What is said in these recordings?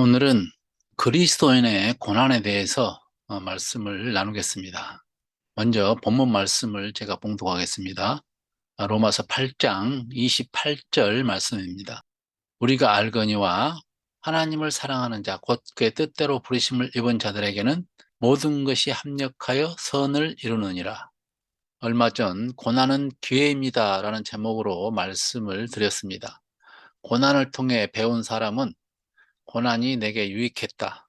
오늘은 그리스도인의 고난에 대해서 어, 말씀을 나누겠습니다. 먼저 본문 말씀을 제가 봉독하겠습니다. 아, 로마서 8장 28절 말씀입니다. 우리가 알거니와 하나님을 사랑하는 자, 곧 그의 뜻대로 부르심을 입은 자들에게는 모든 것이 합력하여 선을 이루느니라. 얼마 전 고난은 기회입니다 라는 제목으로 말씀을 드렸습니다. 고난을 통해 배운 사람은 고난이 내게 유익했다.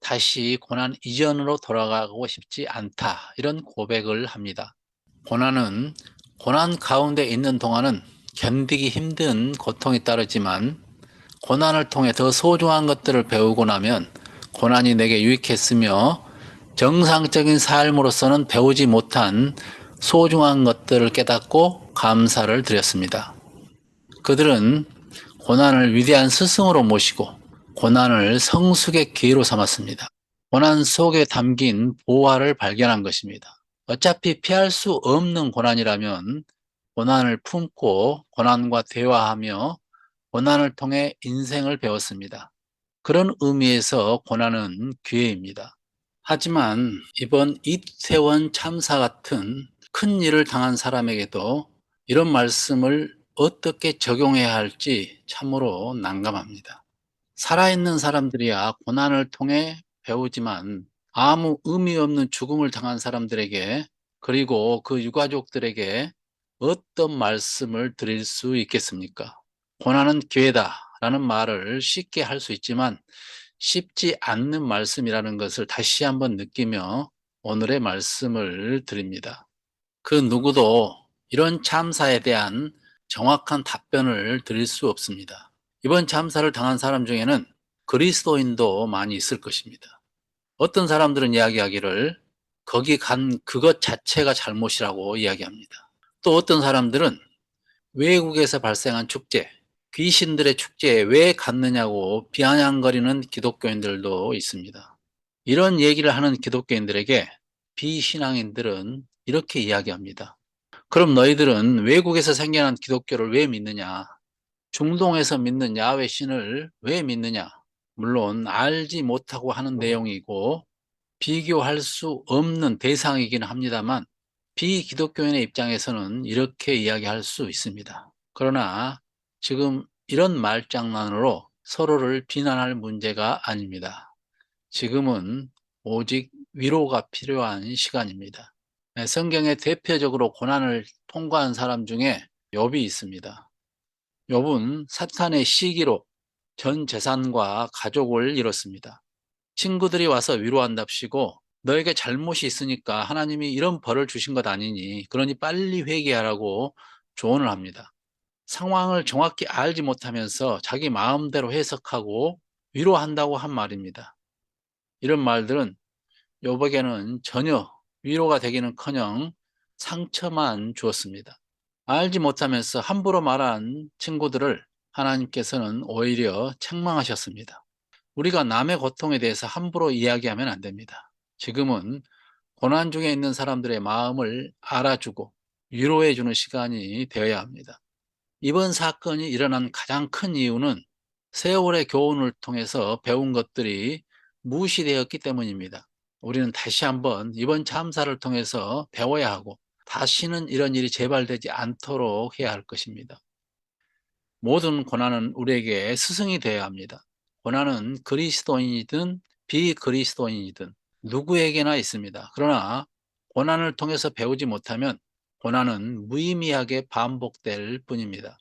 다시 고난 이전으로 돌아가고 싶지 않다. 이런 고백을 합니다. 고난은 고난 가운데 있는 동안은 견디기 힘든 고통이 따르지만 고난을 통해 더 소중한 것들을 배우고 나면 고난이 내게 유익했으며 정상적인 삶으로서는 배우지 못한 소중한 것들을 깨닫고 감사를 드렸습니다. 그들은 고난을 위대한 스승으로 모시고 고난을 성숙의 기회로 삼았습니다. 고난 속에 담긴 보화를 발견한 것입니다. 어차피 피할 수 없는 고난이라면 고난을 품고 고난과 대화하며 고난을 통해 인생을 배웠습니다. 그런 의미에서 고난은 기회입니다. 하지만 이번 이태원 참사 같은 큰 일을 당한 사람에게도 이런 말씀을 어떻게 적용해야 할지 참으로 난감합니다. 살아있는 사람들이야 고난을 통해 배우지만 아무 의미 없는 죽음을 당한 사람들에게 그리고 그 유가족들에게 어떤 말씀을 드릴 수 있겠습니까? 고난은 기회다 라는 말을 쉽게 할 수 있지만 쉽지 않는 말씀이라는 것을 다시 한번 느끼며 오늘의 말씀을 드립니다. 그 누구도 이런 참사에 대한 정확한 답변을 드릴 수 없습니다. 이번 참사를 당한 사람 중에는 그리스도인도 많이 있을 것입니다. 어떤 사람들은 이야기하기를 거기 간 그것 자체가 잘못이라고 이야기합니다. 또 어떤 사람들은 외국에서 발생한 축제, 귀신들의 축제에 왜 갔느냐고 비아냥거리는 기독교인들도 있습니다. 이런 얘기를 하는 기독교인들에게 비신앙인들은 이렇게 이야기합니다. 그럼 너희들은 외국에서 생겨난 기독교를 왜 믿느냐? 중동에서 믿는 야외 신을 왜 믿느냐? 물론 알지 못하고 하는 내용이고 비교할 수 없는 대상이긴 합니다만 비기독교인의 입장에서는 이렇게 이야기할 수 있습니다. 그러나 지금 이런 말장난으로 서로를 비난할 문제가 아닙니다. 지금은 오직 위로가 필요한 시간입니다. 네, 성경에 대표적으로 고난을 통과한 사람 중에 욥이 있습니다. 욥은 사탄의 시기로 전 재산과 가족을 잃었습니다. 친구들이 와서 위로한답시고 너에게 잘못이 있으니까 하나님이 이런 벌을 주신 것 아니니 그러니 빨리 회개하라고 조언을 합니다. 상황을 정확히 알지 못하면서 자기 마음대로 해석하고 위로한다고 한 말입니다. 이런 말들은 욥에게는 전혀 위로가 되기는커녕 상처만 주었습니다. 알지 못하면서 함부로 말한 친구들을 하나님께서는 오히려 책망하셨습니다. 우리가 남의 고통에 대해서 함부로 이야기하면 안 됩니다. 지금은 고난 중에 있는 사람들의 마음을 알아주고 위로해 주는 시간이 되어야 합니다. 이번 사건이 일어난 가장 큰 이유는 세월의 교훈을 통해서 배운 것들이 무시되었기 때문입니다. 우리는 다시 한번 이번 참사를 통해서 배워야 하고 다시는 이런 일이 재발되지 않도록 해야 할 것입니다. 모든 고난은 우리에게 스승이 되어야 합니다. 고난은 그리스도인이든 비그리스도인이든 누구에게나 있습니다. 그러나 고난을 통해서 배우지 못하면 고난은 무의미하게 반복될 뿐입니다.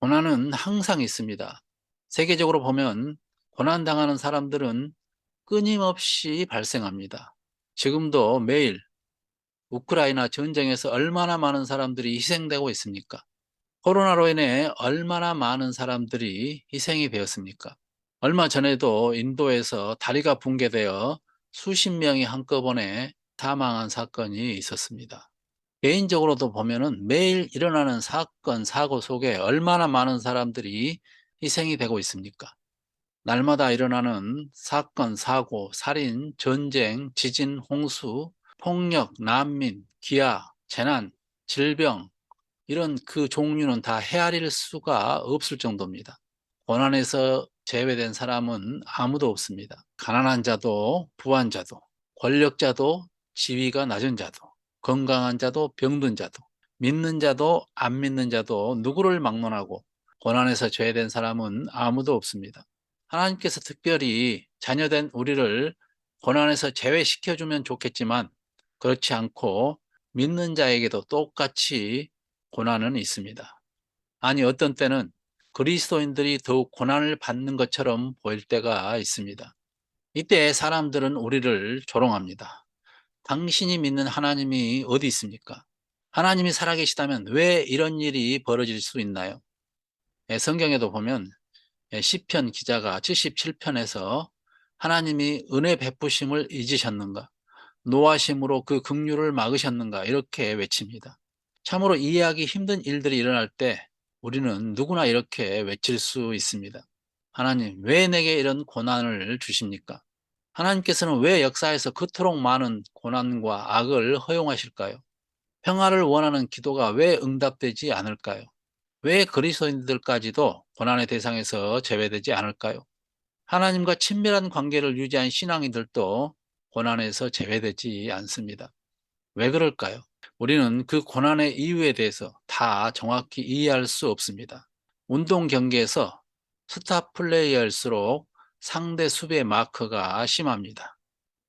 고난은 항상 있습니다. 세계적으로 보면 고난당하는 사람들은 끊임없이 발생합니다. 지금도 매일 우크라이나 전쟁에서 얼마나 많은 사람들이 희생되고 있습니까? 코로나로 인해 얼마나 많은 사람들이 희생이 되었습니까? 얼마 전에도 인도에서 다리가 붕괴되어 수십 명이 한꺼번에 사망한 사건이 있었습니다. 개인적으로도 보면은 매일 일어나는 사건, 사고 속에 얼마나 많은 사람들이 희생이 되고 있습니까? 날마다 일어나는 사건, 사고, 살인, 전쟁, 지진, 홍수, 폭력, 난민, 기아, 재난, 질병, 이런 그 종류는 다 헤아릴 수가 없을 정도입니다. 고난에서 제외된 사람은 아무도 없습니다. 가난한 자도 부한 자도 권력자도 지위가 낮은 자도 건강한 자도 병든 자도 믿는 자도 안 믿는 자도 누구를 막론하고 고난에서 죄된 사람은 아무도 없습니다. 하나님께서 특별히 자녀된 우리를 고난에서 제외시켜주면 좋겠지만 그렇지 않고 믿는 자에게도 똑같이 고난은 있습니다. 아니 어떤 때는 그리스도인들이 더욱 고난을 받는 것처럼 보일 때가 있습니다. 이때 사람들은 우리를 조롱합니다. 당신이 믿는 하나님이 어디 있습니까? 하나님이 살아계시다면 왜 이런 일이 벌어질 수 있나요? 예, 성경에도 보면 예, 시편 기자가 77편에서 하나님이 은혜 베푸심을 잊으셨는가? 노하심으로 그 긍휼을 막으셨는가? 이렇게 외칩니다. 참으로 이해하기 힘든 일들이 일어날 때 우리는 누구나 이렇게 외칠 수 있습니다. 하나님, 왜 내게 이런 고난을 주십니까? 하나님께서는 왜 역사에서 그토록 많은 고난과 악을 허용하실까요? 평화를 원하는 기도가 왜 응답되지 않을까요? 왜 그리스도인들까지도 고난의 대상에서 제외되지 않을까요? 하나님과 친밀한 관계를 유지한 신앙인들도 고난에서 제외되지 않습니다. 왜 그럴까요? 우리는 그 고난의 이유에 대해서 다 정확히 이해할 수 없습니다. 운동 경기에서 스타 플레이어일수록 상대 수비의 마크가 심합니다.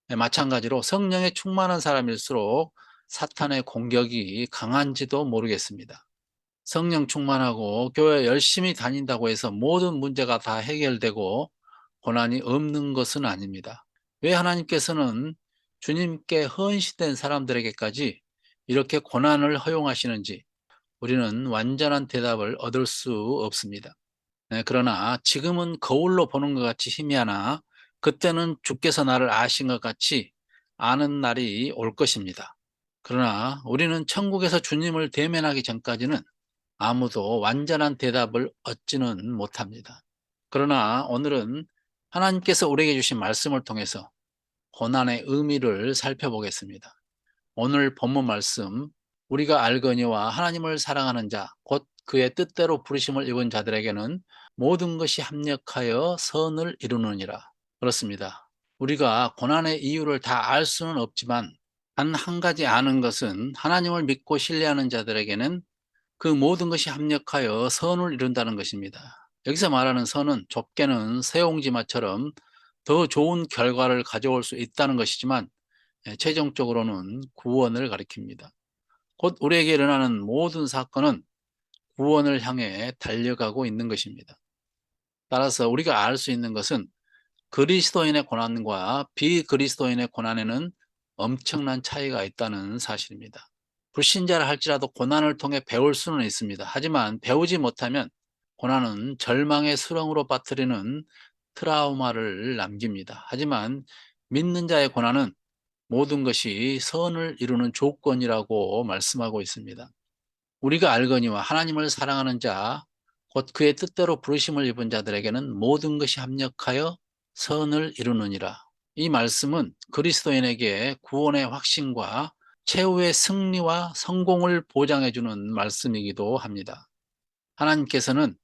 네, 마찬가지로 성령에 충만한 사람일수록 사탄의 공격이 강한지도 모르겠습니다. 성령 충만하고 교회 열심히 다닌다고 해서 모든 문제가 다 해결되고 고난이 없는 것은 아닙니다. 왜 하나님께서는 주님께 헌신된 사람들에게까지 이렇게 고난을 허용하시는지 우리는 완전한 대답을 얻을 수 없습니다. 네, 그러나 지금은 거울로 보는 것 같이 희미하나 그때는 주께서 나를 아신 것 같이 아는 날이 올 것입니다. 그러나 우리는 천국에서 주님을 대면하기 전까지는 아무도 완전한 대답을 얻지는 못합니다. 그러나 오늘은 하나님께서 우리에게 주신 말씀을 통해서 고난의 의미를 살펴보겠습니다. 오늘 본문 말씀 우리가 알거니와 하나님을 사랑하는 자 곧 그의 뜻대로 부르심을 입은 자들에게는 모든 것이 합력하여 선을 이루느니라 그렇습니다. 우리가 고난의 이유를 다 알 수는 없지만 단 한 가지 아는 것은 하나님을 믿고 신뢰하는 자들에게는 그 모든 것이 합력하여 선을 이룬다는 것입니다. 여기서 말하는 선은 좁게는 세옹지마처럼 더 좋은 결과를 가져올 수 있다는 것이지만 예, 최종적으로는 구원을 가리킵니다. 곧 우리에게 일어나는 모든 사건은 구원을 향해 달려가고 있는 것입니다. 따라서 우리가 알 수 있는 것은 그리스도인의 고난과 비그리스도인의 고난에는 엄청난 차이가 있다는 사실입니다. 불신자를 할지라도 고난을 통해 배울 수는 있습니다. 하지만 배우지 못하면 고난은 절망의 수렁으로 빠뜨리는 트라우마를 남깁니다. 하지만 믿는 자의 고난은 모든 것이 선을 이루는 조건이라고 말씀하고 있습니다. 우리가 알거니와 하나님을 사랑하는 자, 곧 그의 뜻대로 부르심을 입은 자들에게는 모든 것이 합력하여 선을 이루느니라. 이 말씀은 그리스도인에게 구원의 확신과 최후의 승리와 성공을 보장해주는 말씀이기도 합니다. 하나님께서는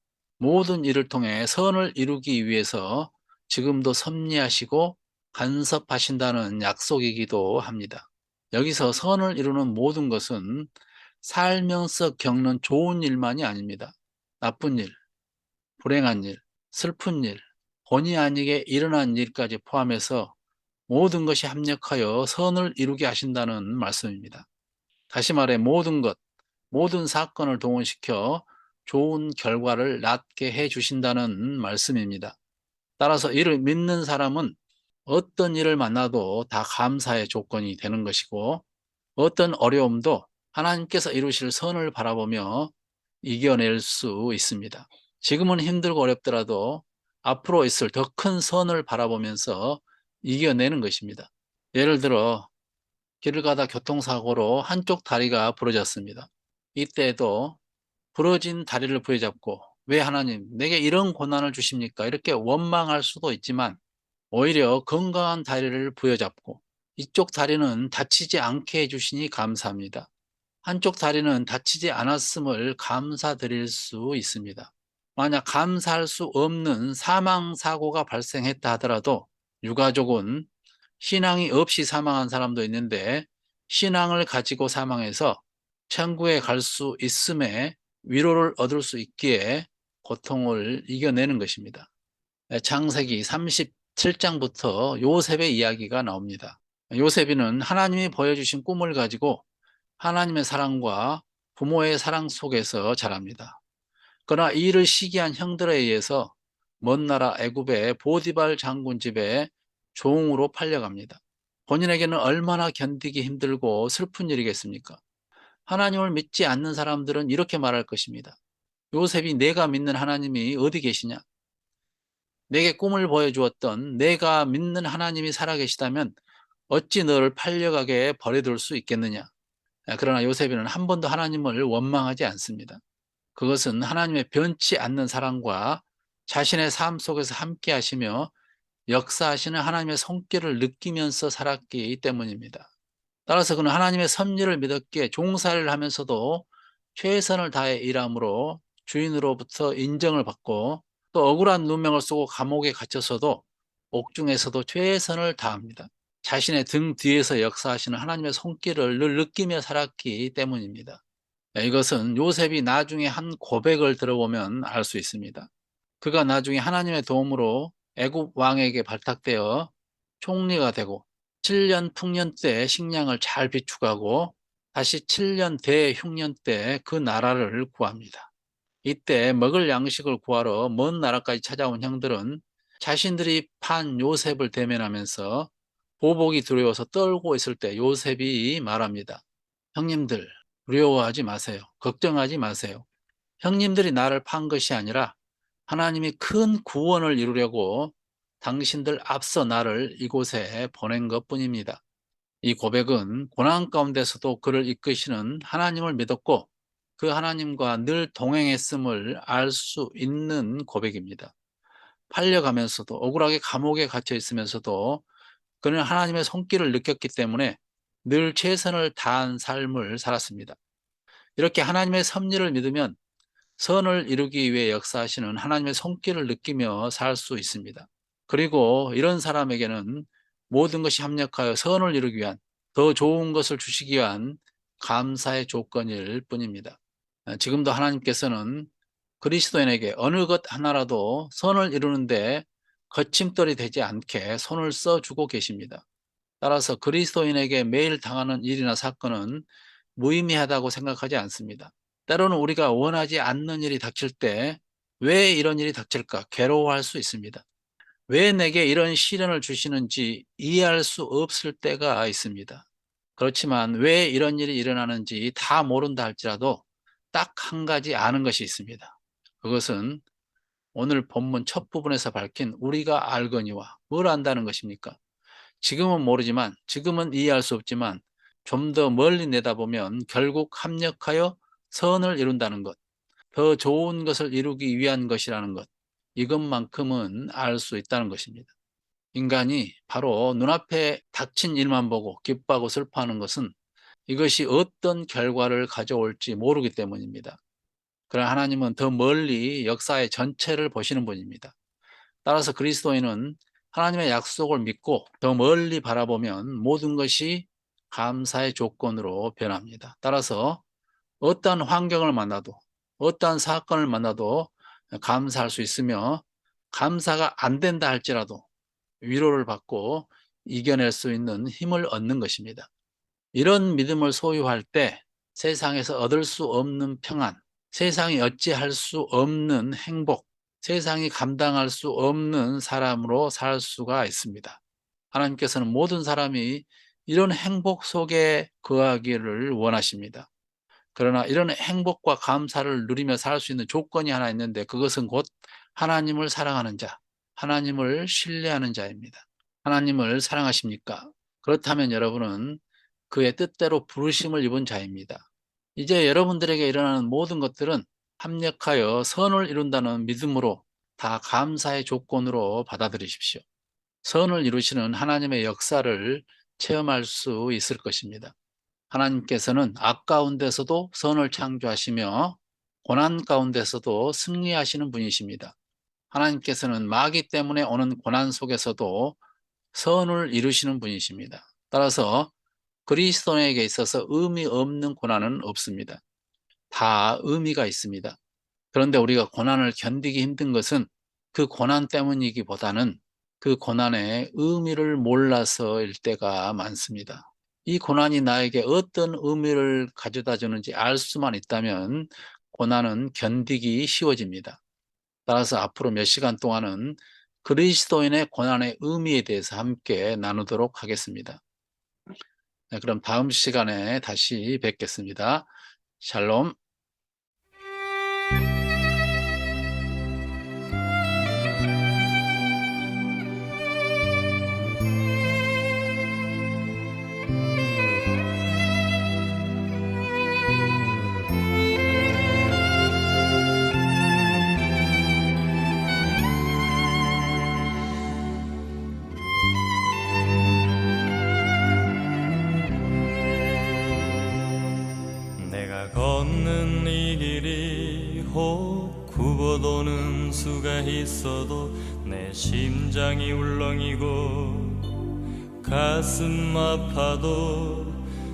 모든 일을 통해 선을 이루기 위해서 지금도 섭리하시고 간섭하신다는 약속이기도 합니다. 여기서 선을 이루는 모든 것은 살면서 겪는 좋은 일만이 아닙니다. 나쁜 일, 불행한 일, 슬픈 일, 본의 아니게 일어난 일까지 포함해서 모든 것이 합력하여 선을 이루게 하신다는 말씀입니다. 다시 말해 모든 것, 모든 사건을 동원시켜 좋은 결과를 낳게 해 주신다는 말씀입니다. 따라서 이를 믿는 사람은 어떤 일을 만나도 다 감사의 조건이 되는 것이고 어떤 어려움도 하나님께서 이루실 선을 바라보며 이겨낼 수 있습니다. 지금은 힘들고 어렵더라도 앞으로 있을 더 큰 선을 바라보면서 이겨내는 것입니다. 예를 들어 길을 가다 교통사고로 한쪽 다리가 부러졌습니다. 이때에도 부러진 다리를 부여잡고 왜 하나님 내게 이런 고난을 주십니까? 이렇게 원망할 수도 있지만 오히려 건강한 다리를 부여잡고 이쪽 다리는 다치지 않게 해주시니 감사합니다. 한쪽 다리는 다치지 않았음을 감사드릴 수 있습니다. 만약 감사할 수 없는 사망 사고가 발생했다 하더라도 유가족은 신앙이 없이 사망한 사람도 있는데 신앙을 가지고 사망해서 천국에 갈 수 있음에 위로를 얻을 수 있기에 고통을 이겨내는 것입니다. 창세기 37장부터 요셉의 이야기가 나옵니다. 요셉이는 하나님이 보여주신 꿈을 가지고 하나님의 사랑과 부모의 사랑 속에서 자랍니다. 그러나 이 일을 시기한 형들에 의해서 먼 나라 애굽의 보디발 장군 집에 종으로 팔려갑니다. 본인에게는 얼마나 견디기 힘들고 슬픈 일이겠습니까? 하나님을 믿지 않는 사람들은 이렇게 말할 것입니다. 요셉이 내가 믿는 하나님이 어디 계시냐? 내게 꿈을 보여주었던 내가 믿는 하나님이 살아계시다면 어찌 너를 팔려가게 버려둘 수 있겠느냐? 그러나 요셉이는 한 번도 하나님을 원망하지 않습니다. 그것은 하나님의 변치 않는 사랑과 자신의 삶 속에서 함께 하시며 역사하시는 하나님의 손길을 느끼면서 살았기 때문입니다. 따라서 그는 하나님의 섭리를 믿었기에 종사를 하면서도 최선을 다해 일함으로 주인으로부터 인정을 받고 또 억울한 누명을 쓰고 감옥에 갇혔어도 옥중에서도 최선을 다합니다. 자신의 등 뒤에서 역사하시는 하나님의 손길을 늘 느끼며 살았기 때문입니다. 이것은 요셉이 나중에 한 고백을 들어보면 알 수 있습니다. 그가 나중에 하나님의 도움으로 애굽 왕에게 발탁되어 총리가 되고 7년 풍년 때 식량을 잘 비축하고 다시 7년 대흉년 때 그 나라를 구합니다. 이때 먹을 양식을 구하러 먼 나라까지 찾아온 형들은 자신들이 판 요셉을 대면하면서 보복이 두려워서 떨고 있을 때 요셉이 말합니다. 형님들 두려워하지 마세요. 걱정하지 마세요. 형님들이 나를 판 것이 아니라 하나님이 큰 구원을 이루려고 당신들 앞서 나를 이곳에 보낸 것 뿐입니다. 이 고백은 고난 가운데서도 그를 이끄시는 하나님을 믿었고 그 하나님과 늘 동행했음을 알 수 있는 고백입니다. 팔려가면서도 억울하게 감옥에 갇혀 있으면서도 그는 하나님의 손길을 느꼈기 때문에 늘 최선을 다한 삶을 살았습니다. 이렇게 하나님의 섭리를 믿으면 선을 이루기 위해 역사하시는 하나님의 손길을 느끼며 살 수 있습니다. 그리고 이런 사람에게는 모든 것이 합력하여 선을 이루기 위한 더 좋은 것을 주시기 위한 감사의 조건일 뿐입니다. 지금도 하나님께서는 그리스도인에게 어느 것 하나라도 선을 이루는데 거침돌이 되지 않게 손을 써주고 계십니다. 따라서 그리스도인에게 매일 당하는 일이나 사건은 무의미하다고 생각하지 않습니다. 때로는 우리가 원하지 않는 일이 닥칠 때 왜 이런 일이 닥칠까 괴로워할 수 있습니다. 왜 내게 이런 시련을 주시는지 이해할 수 없을 때가 있습니다. 그렇지만 왜 이런 일이 일어나는지 다 모른다 할지라도 딱 한 가지 아는 것이 있습니다. 그것은 오늘 본문 첫 부분에서 밝힌 우리가 알거니와 뭘 안다는 것입니까? 지금은 모르지만 지금은 이해할 수 없지만 좀 더 멀리 내다보면 결국 합력하여 선을 이룬다는 것, 더 좋은 것을 이루기 위한 것이라는 것, 이것만큼은 알 수 있다는 것입니다. 인간이 바로 눈앞에 닥친 일만 보고 기뻐하고 슬퍼하는 것은 이것이 어떤 결과를 가져올지 모르기 때문입니다. 그러나 하나님은 더 멀리 역사의 전체를 보시는 분입니다. 따라서 그리스도인은 하나님의 약속을 믿고 더 멀리 바라보면 모든 것이 감사의 조건으로 변합니다. 따라서 어떠한 환경을 만나도 어떠한 사건을 만나도 감사할 수 있으며 감사가 안 된다 할지라도 위로를 받고 이겨낼 수 있는 힘을 얻는 것입니다. 이런 믿음을 소유할 때 세상에서 얻을 수 없는 평안, 세상이 어찌할 수 없는 행복, 세상이 감당할 수 없는 사람으로 살 수가 있습니다. 하나님께서는 모든 사람이 이런 행복 속에 거하기를 원하십니다. 그러나 이런 행복과 감사를 누리며 살 수 있는 조건이 하나 있는데 그것은 곧 하나님을 사랑하는 자, 하나님을 신뢰하는 자입니다. 하나님을 사랑하십니까? 그렇다면 여러분은 그의 뜻대로 부르심을 입은 자입니다. 이제 여러분들에게 일어나는 모든 것들은 합력하여 선을 이룬다는 믿음으로 다 감사의 조건으로 받아들이십시오. 선을 이루시는 하나님의 역사를 체험할 수 있을 것입니다. 하나님께서는 아까운 데서도 선을 창조하시며 고난 가운데서도 승리하시는 분이십니다. 하나님께서는 마귀 때문에 오는 고난 속에서도 선을 이루시는 분이십니다. 따라서 그리스도인에게 있어서 의미 없는 고난은 없습니다. 다 의미가 있습니다. 그런데 우리가 고난을 견디기 힘든 것은 그 고난 때문이기보다는 그 고난의 의미를 몰라서일 때가 많습니다. 이 고난이 나에게 어떤 의미를 가져다 주는지 알 수만 있다면 고난은 견디기 쉬워집니다. 따라서 앞으로 몇 시간 동안은 그리스도인의 고난의 의미에 대해서 함께 나누도록 하겠습니다. 네, 그럼 다음 시간에 다시 뵙겠습니다. 샬롬. 있어도 내 심장이 울렁이고 가슴 아파도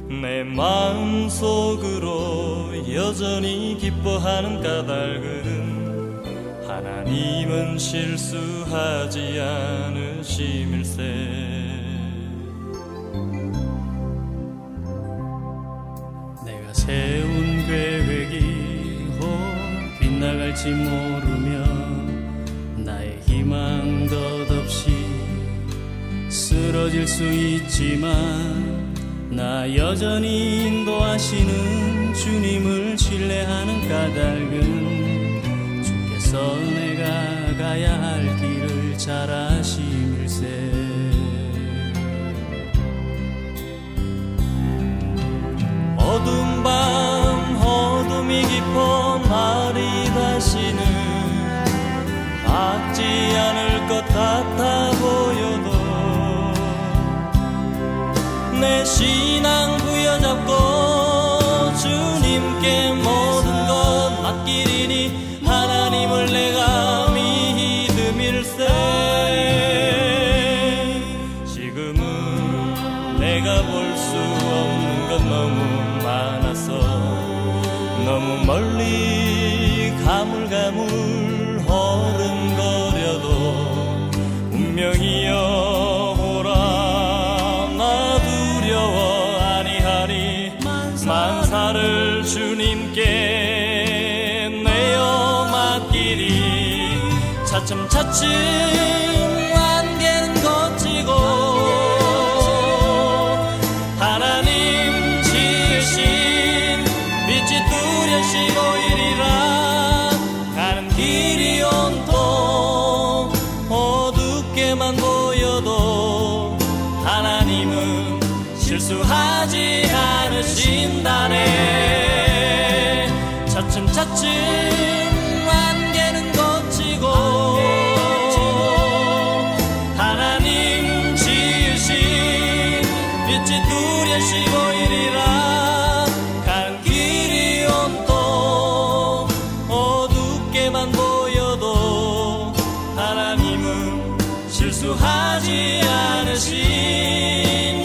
내 마음 속으로 여전히 기뻐하는 까닭은 하나님은 실수하지 않으심일세. 내가 세운 계획이 모르며 나의 희망 덧없이 쓰러질 수 있지만 나 여전히 인도하시는 주님을 신뢰하는 까닭은 주께서 내가 가야 할 길을 잘 아심일세. 어둠 밤 어둠이 깊어 내가 볼 수 없는 것 너무 많아서 너무 멀리 가물가물 허름거려도 운명이여 오라 나 두려워 아니하리. 만사를 주님께 내어 맡기리. 차츰차츰 안에 차츰차츰 안개는 걷히고 하나님 지으신 빛이 뚜렷이 보이리라 간 길이 온통 어둡게만 보여도 하나님은 실수하지 않으신